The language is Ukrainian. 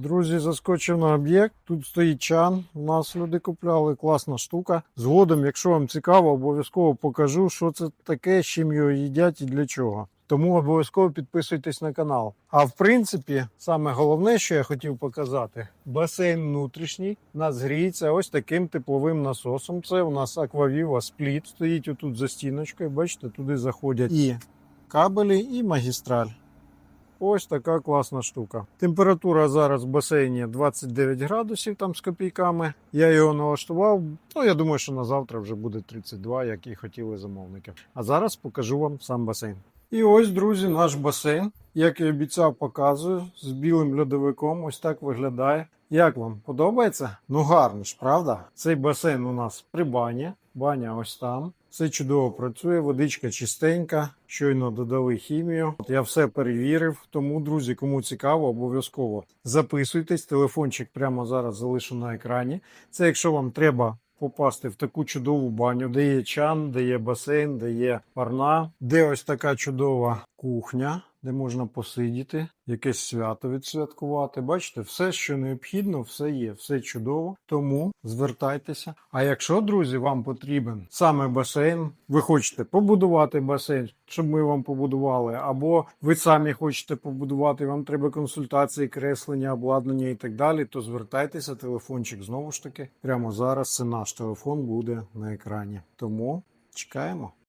Друзі, заскочив на об'єкт. Тут стоїть чан. У нас люди купляли. Класна штука. Згодом, якщо вам цікаво, обов'язково покажу, що це таке, з чим його їдять і для чого. Тому обов'язково підписуйтесь на канал. А в принципі, саме головне, що я хотів показати, басейн внутрішній у нас гріється ось таким тепловим насосом. Це у нас Aquaviva спліт. Стоїть отут за стіночкою. Бачите, туди заходять і кабелі, і магістраль. Ось така класна штука. Температура зараз в басейні 29 градусів там з копійками. Я його налаштував. Ну, я думаю, що на завтра вже буде 32, як і хотіли замовники. А зараз покажу вам сам басейн. І ось, друзі, наш басейн. Як і обіцяв, показую з білим льодовиком. Ось так виглядає. Як вам подобається? Ну гарно ж, правда? Цей басейн у нас при бані. Баня ось там. Все чудово працює, водичка чистенька, щойно додали хімію. От я все перевірив. Тому, друзі, кому цікаво, обов'язково записуйтесь. Телефончик прямо зараз залишу на екрані. Це якщо вам треба попасти в таку чудову баню, де є чан, де є басейн, де є парна, де ось така чудова кухня, де можна посидіти, якесь свято відсвяткувати. Бачите, все, що необхідно, все є, все чудово. Тому звертайтеся. А якщо, друзі, вам потрібен саме басейн, ви хочете побудувати басейн, щоб ми вам побудували, або ви самі хочете побудувати, вам треба консультації, креслення, обладнання і так далі, то звертайтеся, телефончик знову ж таки. Прямо зараз це наш телефон буде на екрані. Тому чекаємо.